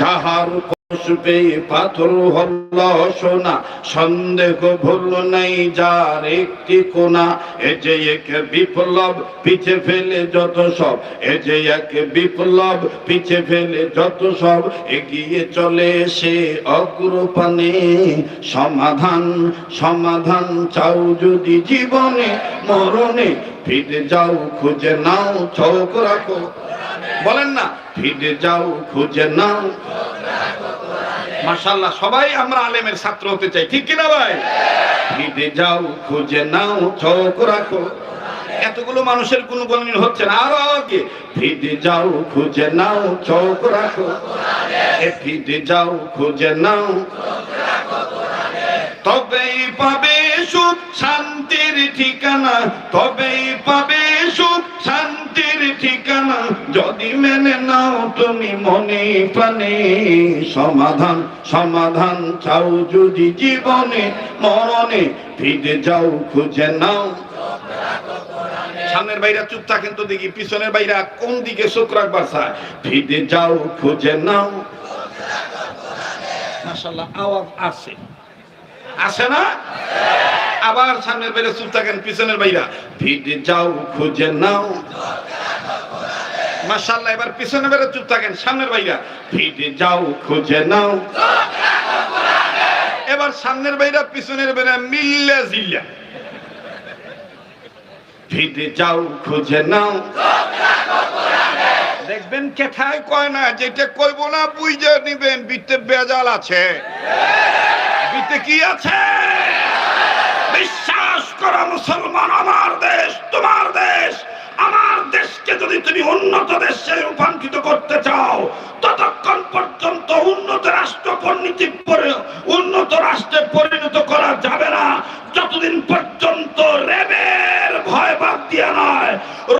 যাহার কষবে পাথর হল সোনা, সন্দেহ ভুল নেই যার একটি কোনা। এ যে এক বিপ্লব, পিছে ফেলে যত সব। এ যে এক বিপ্লব, পিছে ফেলে যত সব। এগিয়ে চলে সে অগ্রপানে। সমাধান সমাধান চাও যদি জীবনে, মরণে। ফিরে যাও, খুঁজে নাও, চোখ রাখো। বলেন না, ফিরে যাও, খুঁজে নাও। মাশাল্লাহ সবাই আমরা আলেমের ছাত্র হতে চাই, ঠিক কিনা ভাই? ফিরে যাও, খুঁজে নাও, চোখ রাখো। এতগুলো মানুষের কোন গণনীয় হচ্ছে না, আরও আগে। ফিরে যাও, খুঁজে নাও, চোখ রাখো। ফিরে যাও, খুঁজে নাও। তবেই পাবে সুখ, শান্তির ঠিকানা। তবেই পাবে সুখ, শান্তির ঠিকানা যদি মেনে নাও তুমি মনে প্রাণে সমাধান সমাধান চাও যদি জীবনে, মরণে ফিরে যাও, খুঁজে নাও। সামনের বাইরা চুপ থাকেন তো দেখি, পিছনের বাইরা কোন দিকে রাখবার চায়? ফিরে যাও, খুঁজে নাও। আওয়াজ আছে। আসে না? আবার সামনের বাইরে চুপ থাকেন, পিছনের বাইরা। ফিরে যাও, খুঁজে নাও। মাশাল্লাহ এবার পিছনের বাইরে চুপ থাকেন। সামনের বাইরা ফিরে যাও, খুঁজে নাও। এবার সামনের বাইরা পিছনের বাইরা মিল্লা জিল্লা। ফিরে যাও, খুঁজে নাও। দেখবেন কেথায় কয় না, যেটা কইব না, বুঝে নিবেন, বিতে বেজাল আছে। বিতে কি আছে? বিশ্বাস করা মুসলমান আমার দেশ তোমার দেশ আমার দেশকে যদি তুমি উন্নত দেশে রূপান্তরিত করতে চাও, ততক্ষণ পর্যন্ত উন্নত রাষ্ট্র পরিণতি পরে, উন্নত রাষ্ট্রে পরিণত করা যাবে না। যতদিন পর্যন্ত রেবের ভয় বাদ দিয়া নয়